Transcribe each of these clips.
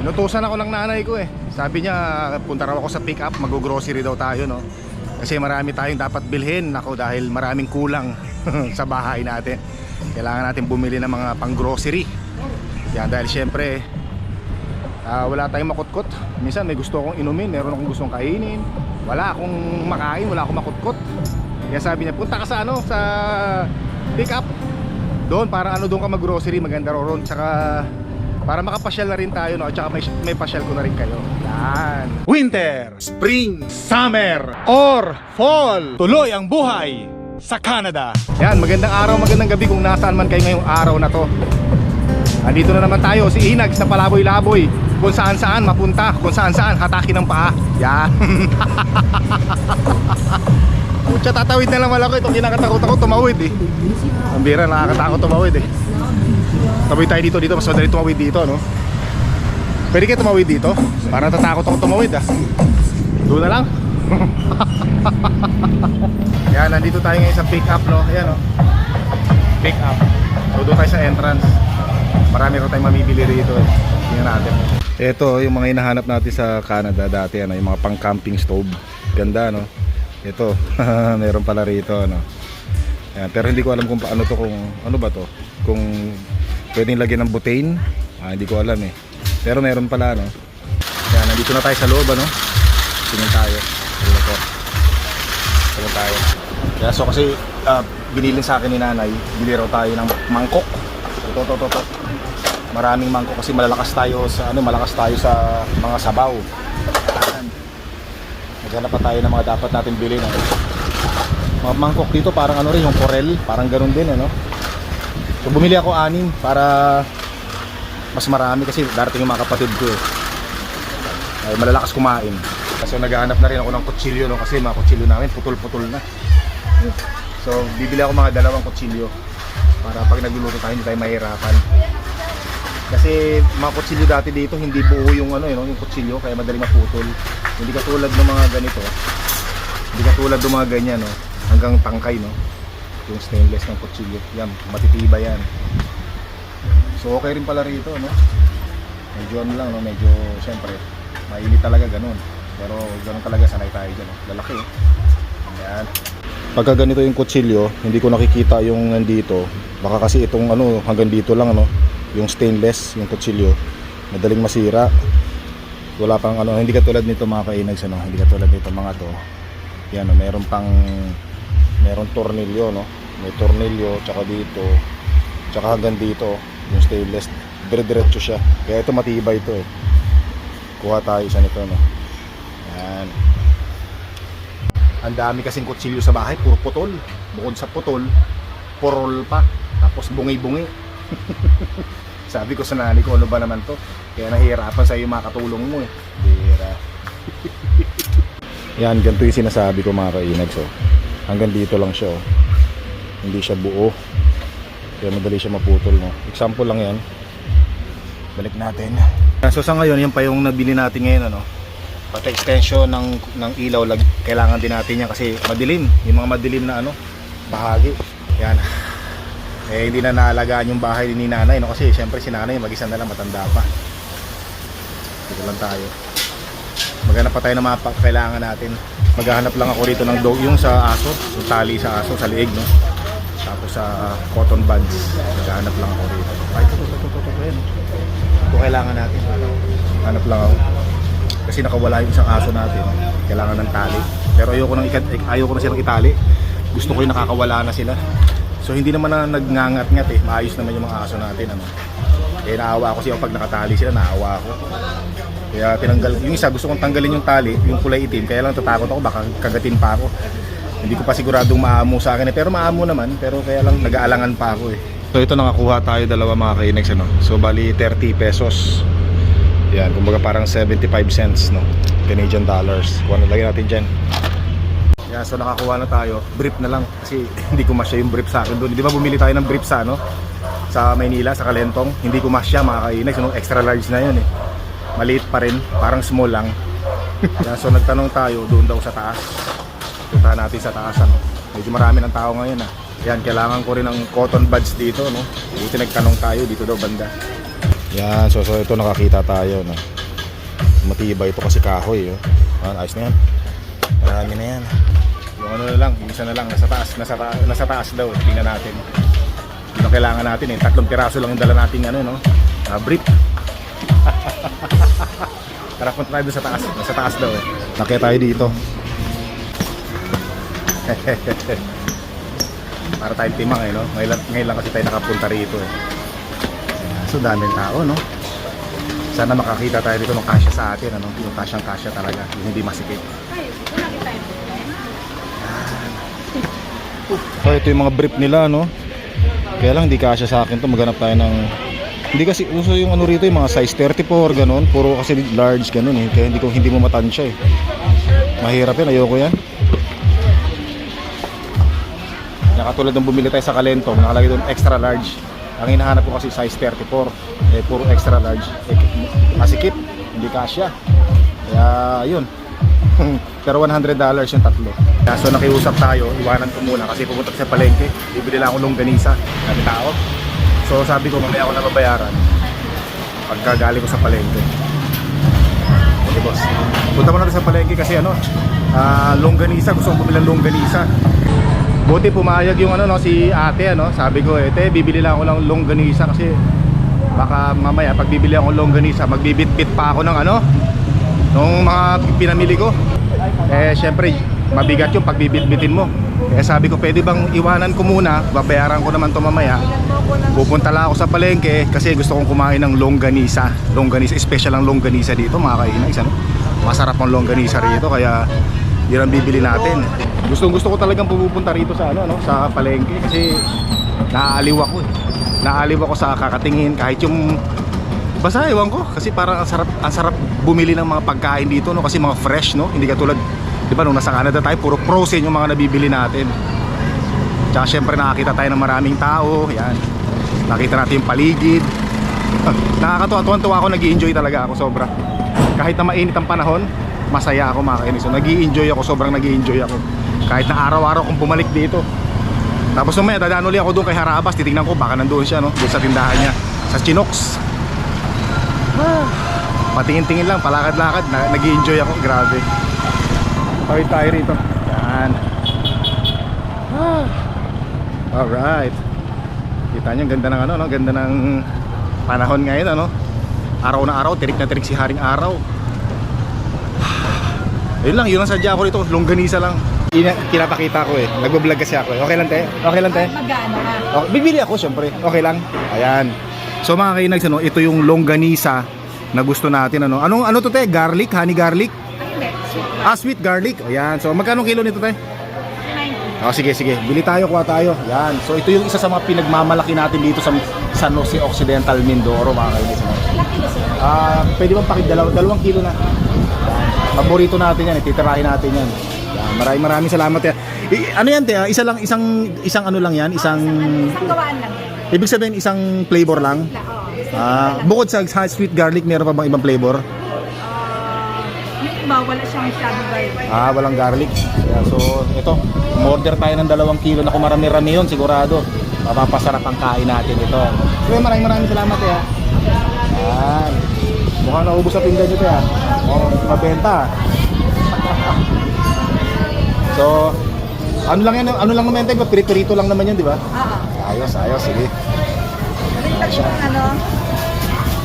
Inutusan ako ng nanay ko eh. Sabi niya, punta raw ako sa pick up, mag-grocery daw tayo, no? Kasi marami tayong dapat bilhin, ako dahil maraming kulang sa bahay natin. Kailangan natin bumili ng mga pang-grocery. Yan, dahil syempre, ah, wala tayong makutkot. Minsan may gusto akong inumin, meron akong gustong kainin. Wala akong makain, wala akong makutkot. Kaya sabi niya, punta ka sa ano, sa pick up. Doon, para ano doon ka mag-grocery, maganda ron. Tsaka para makapasyal na rin tayo, no? At saka may, may pasyal ko na rin kayo. Yan. Winter, Spring, Summer, or Fall. Tuloy ang buhay sa Canada. Yan, magandang araw, magandang gabi kung nasaan man kayo ngayong araw na to. Andito na naman tayo, si Inags na palaboy-laboy. Kung saan saan mapunta, kung saan saan hatakin ng paa. Yan. Pucha, tatawid na naman ako. Itong kinakatakot ako, tumawid eh. Ang bira, nakakatakot tumawid eh. Tawid tayo dito, dito. Mas madali tumawid dito, no? Pwede kayo tumawid dito? Para natatakot ako tumawid ah. Doon na lang. Yan, nandito tayo ngayon sa pick up, no? Ayan, no? Pick up. So, doon tayo sa entrance. Marami rin tayong mamibili rito eh. Tingnan natin. Ito, yung mga hinahanap natin sa Canada dati, ano, yung mga pang camping stove. Ganda, no? Ito, meron pala rito, ano. Yan, pero hindi ko alam kung paano to, kung ano ba to? Kung pwedeng lagyan ng butane. Ah, hindi ko alam eh. Pero meron pala, no? Yan, nandito na tayo sa loob, ano? Tingnan tayo. Tingnan ko. Tingnan tayo. Kaya so kasi ah, binilin sa akin ni nanay, bili raw tayo ng mangkok. Ito, ito, ito, ito. Maraming mangkok kasi malalakas tayo sa ano, malakas tayo sa mga sabaw. Yan. Naghanap pa tayo ng mga dapat natin bilhin. Ano? Mga mangkok dito parang ano rin, yung corel, parang ganun din ano. So bumili ako anim para mas marami kasi darating yung mga kapatid ko eh. Ay, malalakas kumain. So naghahanap na rin ako ng kutsilyo no kasi mga kutsilyo namin putol-putol na. So bibili ako mga dalawang kutsilyo para pag nagluluto tayo hindi tayo mahirapan. Kasi mga kutsilyo dati dito hindi buo yung ano yun, yung kutsilyo kaya madaling maputol. Hindi katulad ng mga ganito. Hindi katulad ng mga ganyan no, hanggang tangkay no. Yung stainless ng kutsilyo. Yan, matitibay yan. So okay rin pala rito no. Medyo ano lang no, medyo syempre mainit talaga ganun. Pero ganun talaga sanay tayo dyan. No? Lalaki eh. Ayan. Pagka ganito yung kutsilyo, hindi ko nakikita yung nandito. Baka kasi itong ano hanggang dito lang no, yung stainless, yung kutsilyo, madaling masira. Wala pang ano, hindi katulad nito mga kainags ano, hindi katulad nito mga to. Yan no, meron pang meron tornilyo no. May tornilyo tsaka dito, tsaka hanggang dito, yung stainless, dire-diretso siya. Kaya ito matibay ito eh. Kuha tayo isa nito no. Yan. Ang dami kasing kutsilyo sa bahay, puro putol. Bukod sa putol, purol pa. Tapos bungi-bungi. Sabi ko sa nanay ko, ano ba naman to? Kaya nahihirapan sa iyo mga katulong mo eh. Bira. Yan, ganito yung sinasabi ko mga kainag. So, hanggang dito lang siya. Oh. Hindi siya buo. Kaya madali siya maputol. No? Example lang yan. Balik natin. So sa ngayon, yan pa yung nabili natin ngayon. Ano? Pati extension ng, ng ilaw, lag, kailangan din natin yan kasi madilim. Yung mga madilim na ano, bahagi. Yan. Eh hindi na naalagaan yung bahay ni nanay no kasi syempre si nanay mag-isa na lang matanda pa. Dito lang tayo. Maghanap pa tayo ng mga kailangan natin. Maghahanap lang ako rito ng dog yung sa aso, yung tali sa aso sa liig no. Tapos sa cotton buds. Maghahanap lang ako rito. Ay, ito, ito, ito, ito, yan. Ito kailangan natin. Hanap lang ako. Kasi nakawala yung isang aso natin. Kailangan ng tali. Pero ayoko nang ikat, ayoko na silang itali. Gusto ko yung nakakawala na sila. So hindi naman na nagngangat-ngat eh. Maayos naman yung mga aso natin. Ano. Eh naawa ako siya pag nakatali sila, naawa ako. Kaya tinanggal, yung isa gusto kong tanggalin yung tali, yung kulay itim. Kaya lang tatakot ako, baka kagatin pa ako. Hindi ko pa siguradong maamo sa akin eh. Pero maamo naman, pero kaya lang nag-aalangan pa ako eh. So ito nakakuha tayo dalawa mga kainex ano. So bali 30 pesos. Yan, kumbaga parang 75 cents no. Canadian dollars. Kuha na lagyan natin dyan. Yan, so nakakuha na tayo. Brief na lang kasi hindi ko masya yung brief sa akin doon. Di ba bumili tayo ng brief sa ano? Sa Maynila, sa Kalentong. Hindi ko masya mga kainex. Ano, extra large na yun eh. Maliit pa rin, parang small lang. Yan, so nagtanong tayo doon daw sa taas. Punta natin sa taas ano. Medyo marami ng tao ngayon ah. Yan, kailangan ko rin ng cotton buds dito no. Buti nagtanong tayo dito daw banda. Yan, so, so ito nakakita tayo. No? Matibay ito kasi kahoy. Oh. Ayan, ayos na yan. Marami na yan. Yung ano na lang, yung isa na lang, nasa taas, nasa, ta- nasa taas daw. Tingnan natin. Yun ang kailangan natin eh. Tatlong piraso lang yung dala nating ano, no? Uh, brief. Tara, punta tayo sa taas. Nasa taas daw eh. Nakaya tayo dito. Para tayong timang eh, no? Ngayon, ngayon lang kasi tayo nakapunta rito eh. So daming tao, no? Sana makakita tayo dito ng kasya sa atin, ano? Yung kasyang kasya talaga, yung hindi masikip. So ito yung mga brief nila, no? Kaya lang hindi kasya sa akin to, maghanap tayo ng hindi kasi uso yung ano rito yung mga size 34 ganun, puro kasi large ganun eh. Kaya hindi ko hindi mo matansya eh. Mahirap yan, ayoko yan. Katulad ng bumili tayo sa Kalentong, nakalagay doon extra large. Ang hinahanap ko kasi size 34, eh puro extra large. Eh, masikip, hindi kasya. Kaya yun. Pero $100 yung tatlo. Kaya so nakiusap tayo, iwanan ko muna kasi pupunta ko sa palengke. Bibili lang ako longganisa. Sabi tao. So sabi ko mamaya ako na babayaran pagka ko sa palengke. Okay boss. Punta muna tayo sa palengke kasi ano, ah, longganisa, gusto kong bumili ng longganisa. Buti pumayag yung ano no, si ate ano, sabi ko eh, te, bibili lang ako ng longganisa kasi baka mamaya pag bibili ako ng longganisa, magbibit-bit pa ako ng ano, nung mga pinamili ko. Eh syempre, mabigat yung pagbibit-bitin mo. Eh sabi ko, pwede bang iwanan ko muna, babayaran ko naman to mamaya. Pupunta lang ako sa palengke kasi gusto kong kumain ng longganisa. Longganisa, special ang longganisa dito mga kainags. Ano? Masarap ang longganisa rito kaya yun ang bibili natin. Gusto gusto ko talagang pupunta rito sa ano, ano sa palengke kasi naaaliw ako eh. Naaaliw ako sa kakatingin kahit yung basta ewan ko. Kasi parang ang sarap ang sarap bumili ng mga pagkain dito no kasi mga fresh no hindi katulad di ba nung nasa Canada tayo puro frozen yung mga nabibili natin. Tsaka syempre nakakita tayo ng maraming tao yan. Nakita natin yung paligid. Nakakatuwa tuwan-tuwa ako nag enjoy talaga ako sobra. Kahit na mainit ang panahon masaya ako mga kainis so, nag enjoy ako sobrang nag enjoy ako. Kahit na araw-araw kung bumalik dito. Tapos mamaya dadaan ulit ako doon kay Harabas. Titignan ko baka nandoon siya no? Doon sa tindahan niya. Sa Chinox patingin-tingin lang palakad-lakad. Na, nag enjoy ako grabe. Tawid tayo rito. Yan. Ah. alright. Kita ang ganda ng ano no? Ganda ng panahon ngayon ano? Araw na araw tirik na tirik si haring araw yun lang yun ang sadya ko rito longganisa lang Ina, kinapakita ko eh nagbablog kasi ako eh okay lang te okay lang te Magano ka? Okay, bibili ako syempre. Okay lang. Ayan. So mga kainags, ano, ito yung longganisa na gusto natin. Ano, anong ano to te? Garlic? Honey garlic? Ah, sweet garlic. Ayan. So magkano kilo nito te? 90. Oh, sige, sige. Bili tayo, kuha tayo. Yan. So ito yung isa sa mga pinagmamalaki natin dito sa San Jose Occidental, Mindoro, mga sila? Ah, pwede bang pakit dalaw, dalawang kilo na. Paborito natin yan, ititirahin natin yan. Yan. Maraming maraming salamat yan. I- ano yan, te? Isa lang, isang, isang ano lang yan? Isang, Isang gawaan lang ibig sabihin, isang flavor lang? La, oh. Isang Ah, bukod sa sweet garlic, meron pa bang ibang flavor? Ah, iba, wala siyang shadow garlic. Ah, walang garlic. Yeah, so, ito, order tayo ng dalawang kilo na kung marami-rami yun, sigurado. Mapapasarap ang kain natin ito. So, maraming maraming salamat eh. ah. Yan. Mukhang naubos sa tinda nyo ito ah. Mukhang mabenta. so, ano lang yan, ano lang naman tayo, pirito lang naman yan, di ba? Oo. Ayos, ayos, sige. Pa yung ano,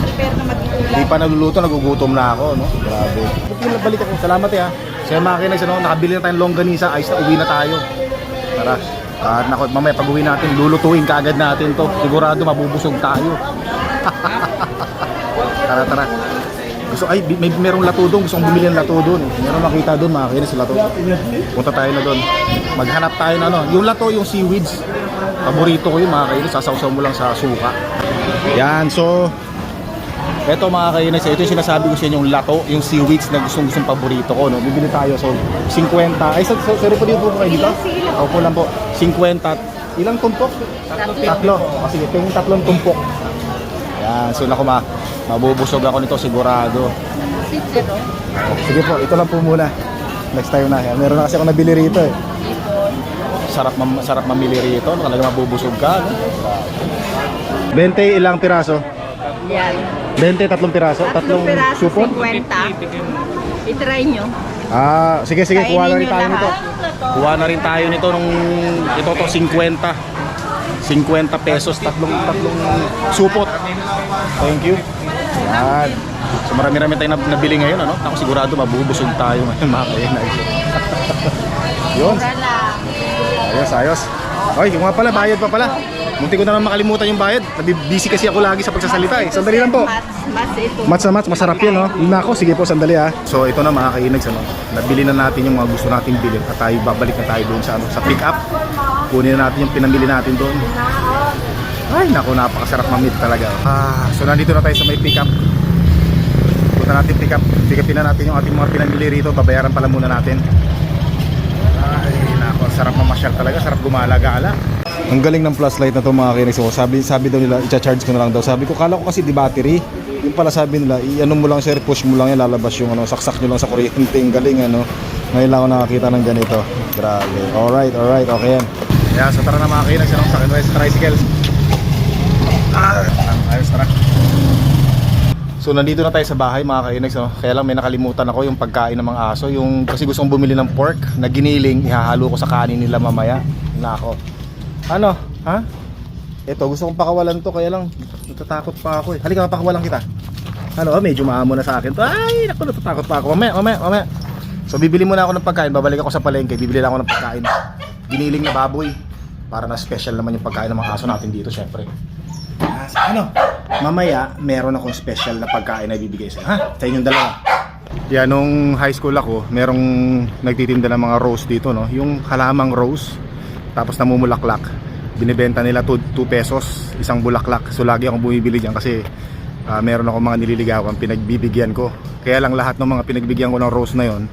prepare na mag-ulam. Hindi pa naluluto, nagugutom na ako, no? Grabe. Bukil balik ako. Salamat eh ha. Sa makina, ano, nakabili na tayong longganisa, ayos na uwi na tayo. Tara. At nako, mamaya pag uwi natin, lulutuin kaagad natin to. Sigurado mabubusog tayo. tara, tara. Gusto, ay, may merong lato doon. Gusto kong bumili ng lato doon. Meron makita doon, mga kinis, lato. Punta tayo na doon. Maghanap tayo na ano. Yung lato, yung seaweeds. Paborito ko yun, mga kinis. Sasawsaw mo lang sa suka. Yan, so ito mga kainis, ito yung sinasabi ko sa inyo, yung lato, yung seaweeds na gustong gustong paborito ko. No? Bibili tayo, so 50. Ay, so, so, sorry po dito po kayo dito? Opo lang po. 50. Ilang tumpok? Tatlo. Tatlo. O, sige, tingin tatlong tumpok. Yan, so naku ma, mabubusog ako nito sigurado. Sige po, ito lang po muna. Next time na. Meron na kasi ako nabili rito eh. Sarap, mam sarap mamili rito. No? Talaga mabubusog ka. No? 20 ilang piraso? Yan. 20, tatlong piraso, Tatlong piraso, supot. 50. I-try nyo. Ah, sige sige, Kainin kuha na rin tayo nito. Kuha na rin tayo nito nung ito to 50. 50 pesos tatlong tatlong supot. Thank you. Yan. So marami-rami tayong nab- nabili ngayon ano. Ako sigurado mabubusog tayo ngayon mga kainay. Yun. Ayos, ayos. Oy, yung nga pala, bayad pa pala. Munti ko na lang makalimutan yung bayad. Busy kasi ako lagi sa pagsasalita eh. Sandali lang po. Mats, na mats, masarap yun, no? Yun na ako, sige po, sandali ha. So ito na mga kainags, ano? Nabili na natin yung mga gusto nating bilhin at tayo babalik na tayo doon sa, ano, sa pick up. Kunin na natin yung pinamili natin doon. Ay, naku, napakasarap mamit talaga. Ah, so nandito na tayo sa may pick up. Punta natin pick up. Pick upin na natin yung ating mga pinamili rito. Babayaran pala muna natin. Ay, naku, sarap mamasyal talaga. Sarap gumala-gala. Ang galing ng flashlight na to mga kinis ko. Sabi, sabi daw nila, i-charge ko na lang daw. Sabi ko, kala ko kasi di battery. Yung pala sabi nila, i-ano mo lang sir, push mo lang yan, lalabas yung ano, saksak nyo lang sa kuryente. Ang galing ano. Ngayon lang ako nakakita ng ganito. Grabe. Alright, alright, okay yan. Yeah, so tara na mga kinis, ano, sa akin tricycle. Ah, ayos tara. So nandito na tayo sa bahay mga kainags no? Kaya lang may nakalimutan ako yung pagkain ng mga aso Yung kasi gusto kong bumili ng pork na giniling Ihahalo ko sa kanin nila mamaya Nako Ano? Ha? Ito gusto kong pakawalan to Kaya lang natatakot pa ako eh Halika pakawalan kita Ano? oh, Medyo maamo na sa akin to Ay naku natatakot pa ako Mamaya mamaya mamaya So bibili muna ako ng pagkain Babalik ako sa palengke Bibili lang ako ng pagkain Giniling na baboy Para na special naman yung pagkain ng mga aso natin dito syempre Ah, sa ano? Mamaya, meron akong special na pagkain na ibibigay sa ha? Sa inyong dalawa. Yan, nung high school ako, merong nagtitinda ng mga rose dito, no? Yung halamang rose, tapos namumulaklak. Binibenta nila 2 pesos, isang bulaklak. So lagi akong bumibili diyan kasi ah, meron ako mga nililigawan, pinagbibigyan ko. Kaya lang lahat ng mga pinagbigyan ko ng rose na yon,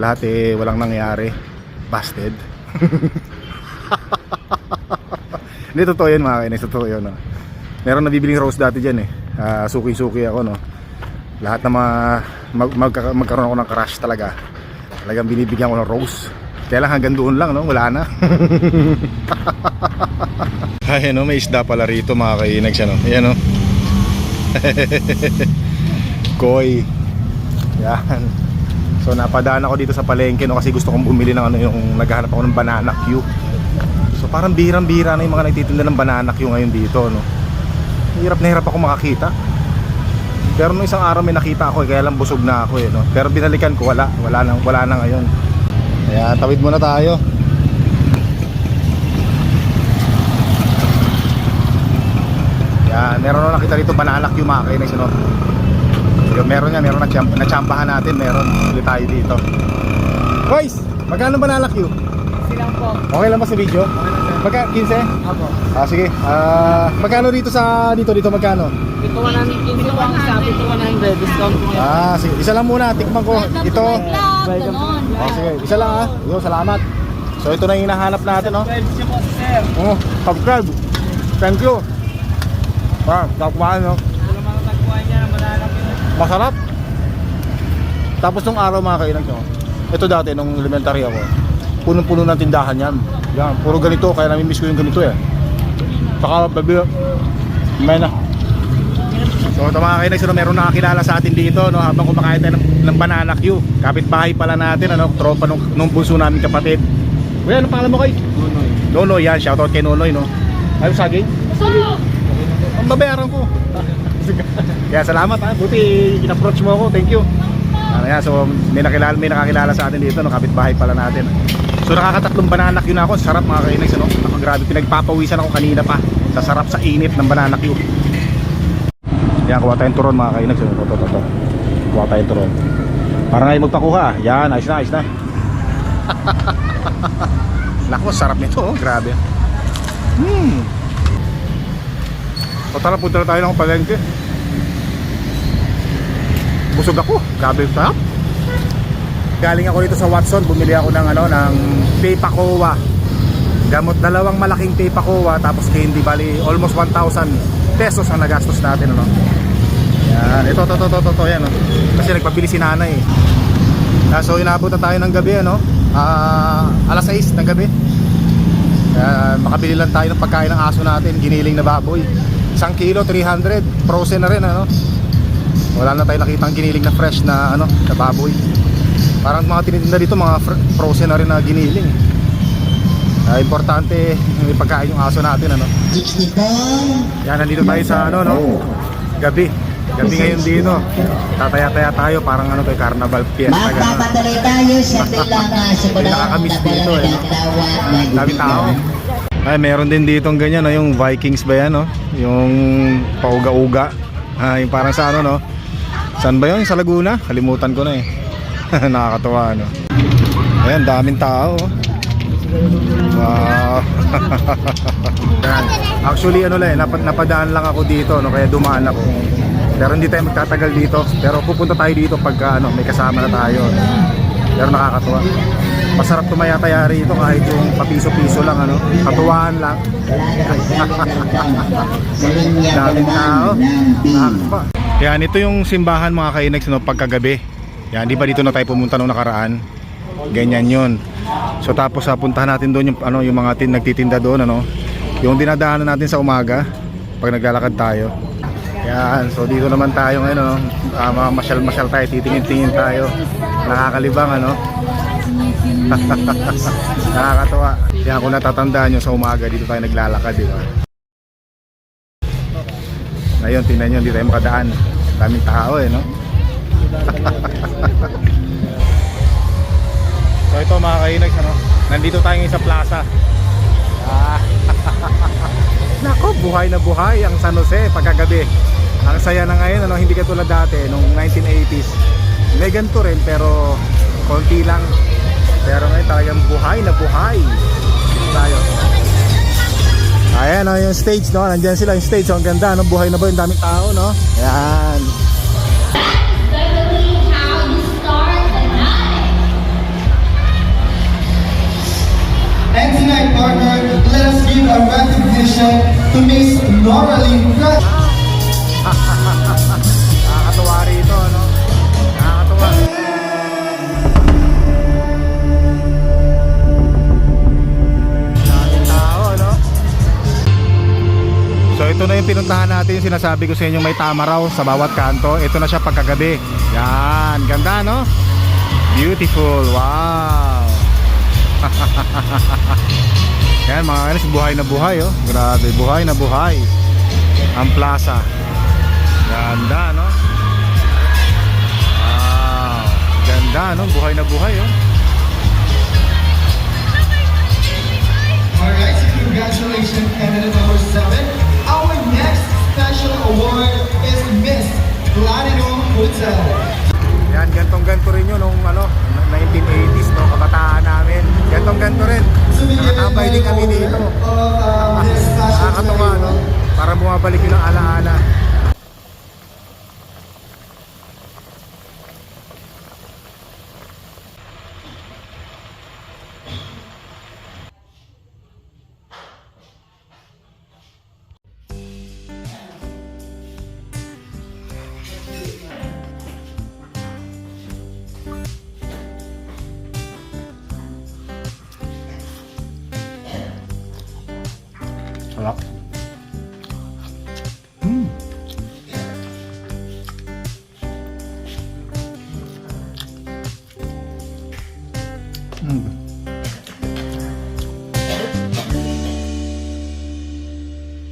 lahat eh walang nangyari. Busted. Hindi totoo yan mga kainis, totoo yun. No? Meron nabibiling rose dati dyan eh. Ah, suki-suki ako no. Lahat ng mga mag, magka- magkaroon ako ng crush talaga. Talagang binibigyan ko ng rose. Kaya lang hanggang doon lang no, wala na. Ay no, may isda pala rito mga kainags ano. Ayan no. Koi. Yan. So napadaan ako dito sa palengke no kasi gusto kong bumili ng ano yung naghahanap ako ng banana Q. So parang bihirang-bihira na yung mga nagtitinda ng banana Q ngayon dito no. Hirap na hirap ako makakita. Pero nung isang araw may nakita ako eh, kaya lang busog na ako eh no. Pero binalikan ko wala, wala nang wala na ngayon. Kaya tawid muna tayo. Yan, meron na nakita dito banana Q mga kainis no. Yung meron nga, meron na champ na natin, meron ulit tayo dito. Boys, magkano banana Q? Silang po. Okay lang ba sa video? Magka 15? Ako. Ah, sige. Ah, magkano dito sa dito dito magkano? Ito 150 po ang sabi ito 100. Discount po. Ah, sige. Isa lang muna, tikman ko. Ito. Ganon. Oh, sige. Isa lang ah. Yo, salamat. So ito na yung hinahanap natin, no? siya po sir. Oh, subscribe. Thank you. Ah, takuan, no? Ano mga tagpuan niya na malalaki Masarap. Tapos nung araw mga kainan ko. Ito dati nung elementary ako. Punong-puno ng tindahan yan. Yan, puro ganito kaya nami-miss ko yung ganito eh. Saka babi may na. So ito mga kainan, sino meron nakakilala sa atin dito no habang kumakain tayo ng, ng banana Q. Kapitbahay pala natin ano, tropa nung, nung bunso namin kapatid. Kuya, ano pangalan mo kay? Nonoy. Nonoy yan, shoutout kay Nonoy no. Ayun saging? Ang babayaran ko. Kaya salamat ha. Buti in-approach mo ako. Thank you. Ano yan, so may nakilala, may nakakilala sa atin dito, no, kapitbahay pala natin. So nakakatatlong banana Q na ako. Sarap mga kainags, ano? Nakagrabe, pinagpapawisan ako kanina pa. Sa sarap sa init ng banana Q. Yan, kuha tayong turon mga kainags. Ito, ito, ito. Kuha tayong turon. Para ngayon magpakuha. Yan, ayos na, ayos na. Nako, sarap nito, oh. grabe. Hmm. O tara, punta na tayo ng palengke. Busog ako. Grabe yung sarap. Galing ako dito sa Watson, bumili ako ng ano ng Pepacoa. Gamot dalawang malaking Pepacoa tapos candy bali almost 1,000 pesos ang nagastos natin ano. Yan, ito to to to to, to yan oh. Kasi nagpabili si nanay. eh. Ah, so inabot na tayo ng gabi ano. Ah, alas 6 ng gabi. Kaya makabili lang tayo ng pagkain ng aso natin, giniling na baboy. Isang kilo, 300. Frozen na rin, ano? Wala na tayo nakitang giniling na fresh na, ano, na baboy. Parang mga tinitinda dito, mga fr- frozen na rin na giniling. Ah, importante, may pagkain yung aso natin, ano? 64, Yan, nandito tayo sa, ano, no? Gabi. Gabi ngayon dito. Tataya-taya tayo, parang ano tayo, carnival fiesta. Magpapatuloy tayo sa bilang uh, sa nakakamiss dito, eh, no? Dami tao. Ay, meron din dito ganyan, no? yung Vikings ba yan, no? Yung pauga-uga. Ah, yung parang sa ano, no? Saan ba yun? Sa Laguna? Kalimutan ko na eh. Nakakatawa, no? Ayan, daming tao. Wow. Actually, ano lang eh, napad napadaan lang ako dito, no? Kaya dumaan ako. Pero hindi tayo magtatagal dito. Pero pupunta tayo dito pagka ano, may kasama na tayo. Pero nakakatuwa. Masarap tumaya-taya rito kahit yung papiso-piso lang ano. Katuwaan lang. Daming tao. Nakakapa. Yan, ito yung simbahan mga kainags no, pagkagabi. Yan, di ba dito na tayo pumunta nung nakaraan? Ganyan yun. So tapos sa puntahan natin doon yung ano yung mga tin nagtitinda doon ano. Yung dinadaanan natin sa umaga pag naglalakad tayo. Yan, so dito naman tayo ngayon ano. Uh, masyal-masyal tayo, titingin-tingin tayo. Nakakalibang ano. Nakakatuwa. Kaya kung natatandaan nyo sa umaga dito tayo naglalakad, di ba? Ngayon, tingnan nyo, hindi tayo makadaan. Daming tao eh, no? so ito mga kainags, ano? Nandito tayo sa plaza. Ah. Nako, buhay na buhay ang San Jose pagkagabi. Ang saya na ngayon, ano? Hindi katulad dati, nung 1980s. May ganito rin, pero konti lang. Pero ngayon talagang buhay na buhay. Dito tayo. Ayan o, yung stage no, nandyan sila yung stage, ang ganda, no? buhay na buhay, ang daming tao, no? Ayan. And tonight, partner, let us give a recognition to Miss Noraline Fresh. Yung pinuntahan natin, yung sinasabi ko sa inyo may tama raw sa bawat kanto. Ito na siya pagkagabi. Yan, ganda, no? Beautiful, wow! Yan mga kanis, buhay na buhay, oh. Grabe, buhay na buhay. Ang plaza. Ganda, no? Wow. Ganda, no? Buhay na buhay, oh. Gantong ganto rin yun nung ano, 1980s, no? Kabataan namin. Gantong ganto rin. Nakatambay din kami dito. Nakakatawa, no? Para bumabalik yung alaala.